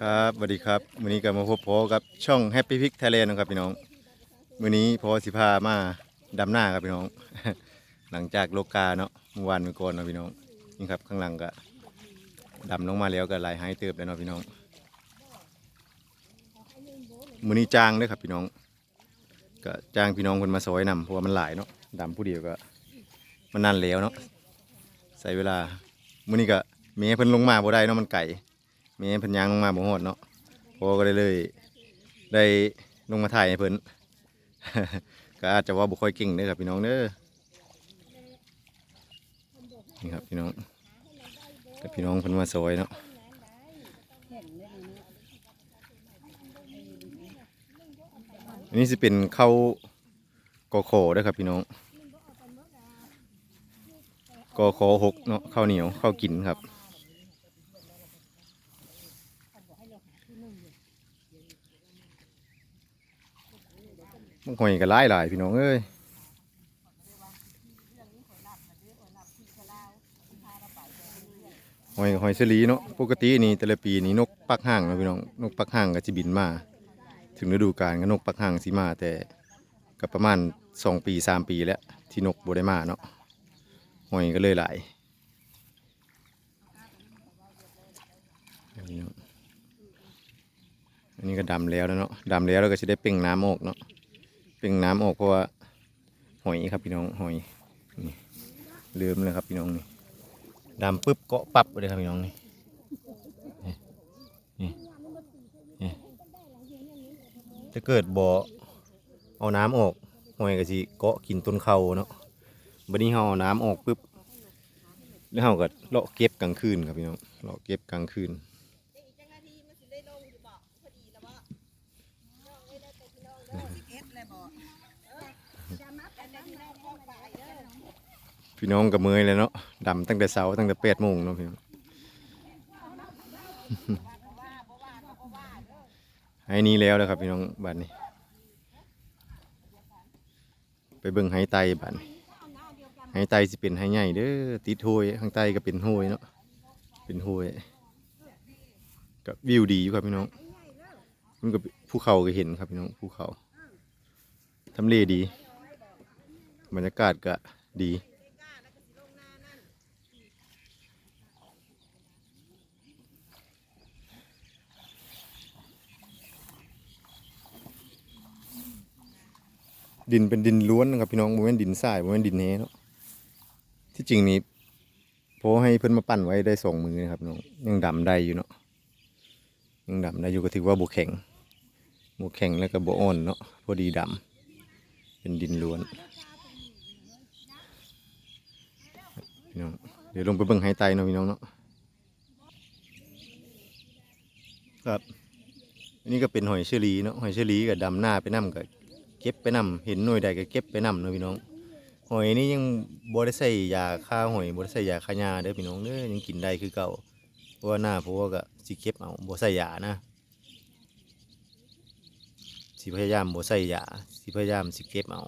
ครับสวัสดีครับวันนี้ก็มาพบพอกับช่อง Happy Pick Thailand นะครับพี่น้องวันนี้พอสิพามาดำหน้าครับพี่น้อง หลังจากโลกาเนาะเมื่อวานเมื่อก่อนเนาะพี่น้องนี่ครับข้างหลังก็ดำลงมาแล้วก็ลายหายเติบแล้วเนาะพี่น้องมือนี้จ้างเด้วยครับพี่น้องก็จ้างพี่น้องคนมาซอยนำเพราะว่ามันหลายเนาะดำผู้เดียวก็มันนั่นแล้วเนาะใส่เวลามือนี้ก็เมียเพิ่นลงมาบ่ได้เนาะมันไก่ แมีเพิ่นยางลงมาบ่ฮอดเนาะพอก็เลยเลย ได้ลงมาถ่ายให้เพิ่น ก็อาจจะว่าบ่ค่อยเก่งเด้อครับพี่น้องเด้อนี่ครับพี่น้องกับพี่น้องเพิ่นมาซอยเนาะอันนี้สิเป็นข้าวกอโคเด้อครับพี่น้องกอโคหกเนาะข้าวเหนียวข้าวกินครับ มันหอยก็หลายหลายพี่น้องเอ้ยหอยหอยเสลีเนาะปกตินี่แต่ละปีนี่นกปักห่างนะพี่น้องนกปักห่างก็จะบินมา ถึงฤดูกาลก็นกปักห่างสิมาแต่ก็ประมาณสองปีสามปีแล้วที่นกบได้มาเนาะหอยก็เลยหลายอันนี้ก็ดำแล้วแล้วเนาะดำแล้วแล้วก็จะได้เป่งน้ำออกเนาะ เป่งน้ำออกเพราะว่าหอยครับพี่น้องหอยนี่ลืมเลยครับพี่น้องนี่ดำปุ๊บเกาะปั๊บเลยครับพี่น้องนี่นี่นี่นี่ถ้าเกิดบ่อเอาน้ำออกหอยก็สิเกาะกินต้นเขาเนาะบัดนี้เราเอาน้ำออกปุ๊บแล้วเราก็เลาะเก็บกลางคืนครับพี่น้องเลาะเก็บกลางคืน พี่น้องกับเมยเลยเนาะดำตั้งแต่เช้าตั้งแต่แปดโมงเนาะพี่น้องให้นี้แล้วนะครับพี่น้องบ้านนี้ ไปเบิ่งไฮไตบ้านไฮไตสิเป็นไฮใหญ่เด้อติดโหยข้างใต้ก็เป็นโหยเนาะเป็นโหยกับวิวดีอยู่ครับพี่น้องมันก็ภูเขาก็เห็นครับพี่น้องภูเขาทำเลดี บรรยากาศก็ดี ดินเป็นดินล้วนนะครับพี่น้องโมเมนดินทรายโมเมนดินเฮเนาะที่จริงนี่พอให้เพิ่อนมาปั้นไว้ได้สองมือนะครับน้องยังดำได้อยู่เนาะยังดำได้อยู่ก็ถือว่าบวแข็งบวแข็งแล้วก็บวอ่อนเนาะพอดีดำเป็นดินล้วนพี่น้องเดี๋ยวลงไปเบิ่งไฮไตเนาะพี่น้องเนาะครับอันนี้ก็เป็นหอยเชอรี่เนาะหอยเชอรี่กับดำหน้าไปน้ำกับ เก็บไปนำเห็นหน่วยใดก็เก็บไปนำเนาะพี่น้อง หอยนี่ยังบ่ได้ใส่ยาฆ่าหอยบ่ได้ใส่ยาฆ่าหญ้าเด้อพี่น้องเด้อยังกินได้คือเก่าเพราะว่าหน้าเพราะว่าก็สิเก็บเอาบ่ใส่ยานะสิพยายามบ่ใส่ยาสิพยายามสิเก็บเอา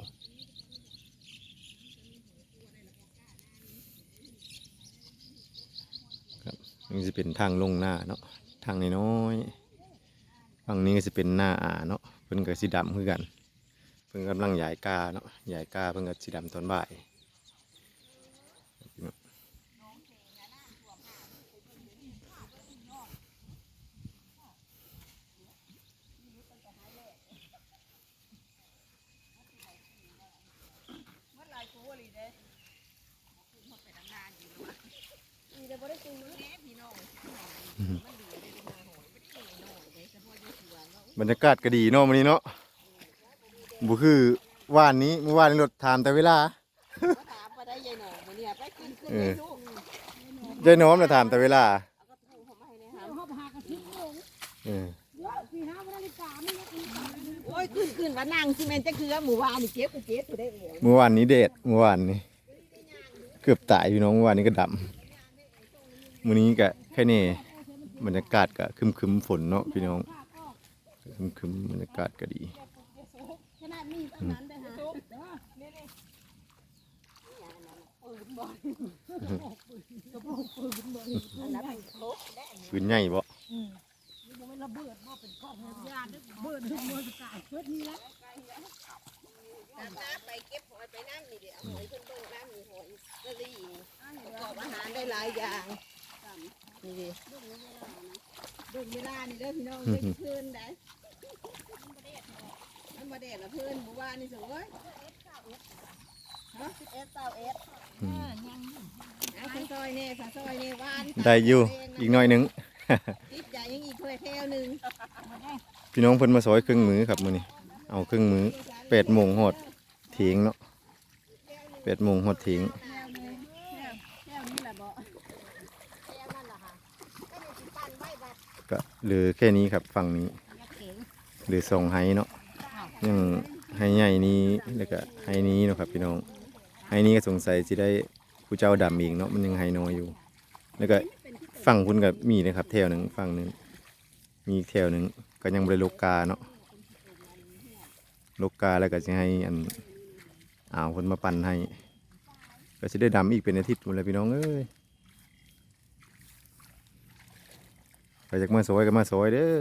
ครับนี่จะเป็นทางลงหน้าเนาะทางน้อยๆฝั่งนี้ก็จะเป็นหน้าอ่าเนาะเพิ่นก็สิดำคือกัน พิ่งกำลังยายกาเนาะยายกาเพิ่งก็สีดำตอนบ่ายบรรยากาศก็ดีเนาะวันนี้เนาะ บุคือว่านนี้เมื่อวานนี้รถถามแต่เวลาถามมาได้ยายหนองมาเนี่ยไปกินขึ้นเอในอลูกยายน้อมนะถามแต่เวลาเอากระทู้เขามาให้ในหาเขาพากระทิบลงเออเดี๋ยวสี่ห้านาฬิกาไม่ยักษ์โอ้ยขึ้นขึ้นว่านั่งซีเมนต์จะคือหมู่วานนี่เจ็บกูเจ็บกูได้เอวเมื่อวานนี้เดทเมื่อวานนี้เกือบตายพี่น้องเมื่อวานนี้ก็ดำมื้อนี้ก็แค่นี้บรรยากาศก็ครึมครึมๆฝนเนาะพี่น้องครึมครึมๆบรรยากาศก็ดีขนาด มีตอนนั้นได้ฮะอันนั้นมันครบปืนใหญ่บ่เมันระเบิดบ่เป็นกองยาดึกเบิดดึกมือสกายเบิดนี่ละตาตาไปเก็บหอยไปน้ำนี่เดี๋ยวหอยเพิ่นเบิ่งน้ำนี่หอยกะหรี่ประกอบอาหารได้หลายอย่างนี่ดิเบิ่งเวลานี่เด้อพี่น้องเด้อเพิ่นได้ มันบ่แดดละเพิ่นบ่ว่านี่สวยฮะ11 21อืมเอาข้าวซอยนี่ข้าวซอยนี่หวานได้อยู่อีกหน่อยหนึง ติดใจยังอีกถ้วยแถวหนึงพี่น้องเพิ่นมาซอยครึ่งมือครับมื้อนี้ เอาครึ่งมือแปดโมงหอดเถียงเนาะแปดโมงหอดเถียงแก้วนึงแก้วแก้วนี่แหละบ่ก็เหลือแค่นี้ครับฝั่งนี้เหลือสองไฮเนาะ ยังไฮใหญ่นี้แล้วก็ไฮนี้เนาะครับพี่น้องไฮนี้ก็สงสัยสิได้ผู้เจ้าดำอีกเนาะมันยังไฮน้อยอยู่ แล้วก็ฝั่งคุณก็มีนะครับแถวหนึ่งฝั่งหนึ่งมีแถวหนึ่งก็ยังบริโลกาเนาะโลกาแล้วก็จะให้อันอ่าวคนมาปั่นให้ ก็จะได้ดำอีกเป็นอาทิตย์หมดเลยพี่น้องเอ้ยไปจากมาซอยก็มาซอยเด้อ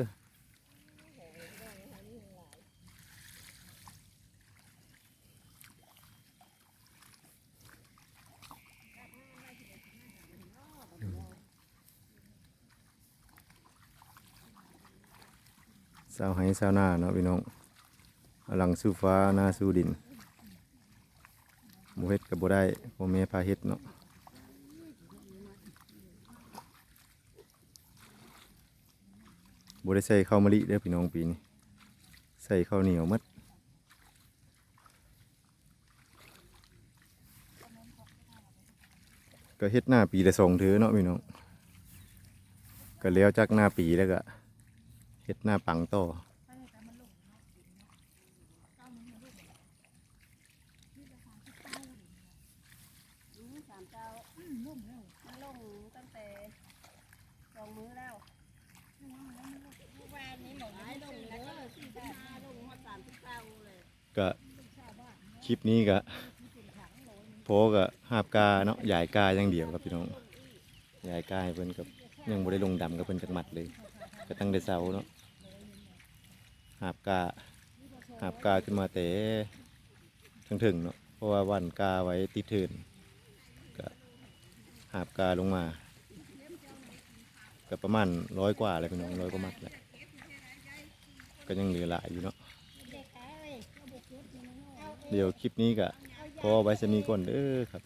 สาวไห้สาวหน้าเนาะพี่น้องหลังสู้ฟ้าหน้าสู้ดินบ่เฮ็ดก็บ่ได้พ่อแม่พาเฮ็ดเนาะบ่ได้ใส่ข้าวมะลิเด้อพี่น้องปีนี้ใส่ข้าวเหนียวมัดก็เฮ็ดหน้าปีละสองเถือเนาะพี่น้องก็แล้วจากหน้าปีแล้วก็ เฮ็ดหน้าปังต่อสามเจ้ามันลงตั้งแต่สองมื้อแล้วเมื่อวานนี้หมดหายลงแล้วสี่สิบห้าลงมาสามสิบเก้าเลยก็คลิปนี้ก็โพก็หาบกาเนาะยายกาอย่างเดียวครับพี่น้องยายกาให้เพิ่นกับยังบ่ได้ลงดำกับเพิ่นจักหมัดเลย ก็ตั้งแต่เช้าเนาะหาบกาหาบกาขึ้นมาแต่ถึงถึงๆเนาะเพราะว่าวันกาไว้ติดเทินก็หาบกาลงมาก็ประมาณร้อยกว่าเลยพี่น้องร้อยกว่ามัดแหละก็ยังเหลือหลายอยู่เนาะเดี๋ยวคลิปนี้ก็พอไว้สนีก่อนเด้อครับ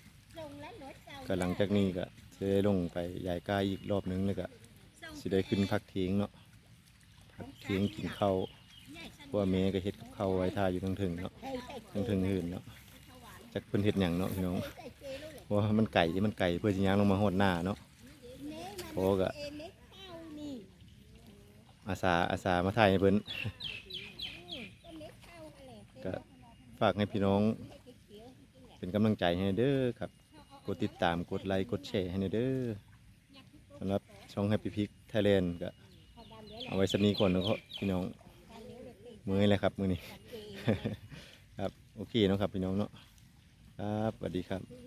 ก็หลังจากนี้ก็จะลงไปยายกาอีกรอบนึงแล้วก็ สิได้ขึ้นพักเทียงเนาะพักเทียงกินข้าวพว่าแม่ก็เฮ็ดกับข้าวไว้ท่าอยู่ทั้งถึงเนาะทั้งถึงหื่นเนาะจักเพิ่นเฮ็ดหยังเนาะพี่น้องว่ามันไก่ที่มันไก่เพื่อสิย่างลงมาหดหน้าเนาะเพราะก็อาสาอาสามาถ่ายให้เพิ่นก็ฝากให้พี่น้อง เป็นกำลังใจให้เด้อครับ กดติดตามกดไลค์กดแชร์ให้เด้อ สำหรับช่องแฮปปี้พิกไทยแลนด์ก็เอาไว้สักนี้ก่อนนะครับพี่น้องมือเลยครับมือนี้ ครับ โอเคเนาะครับพี่น้องเนาะครับสวัสดีครับ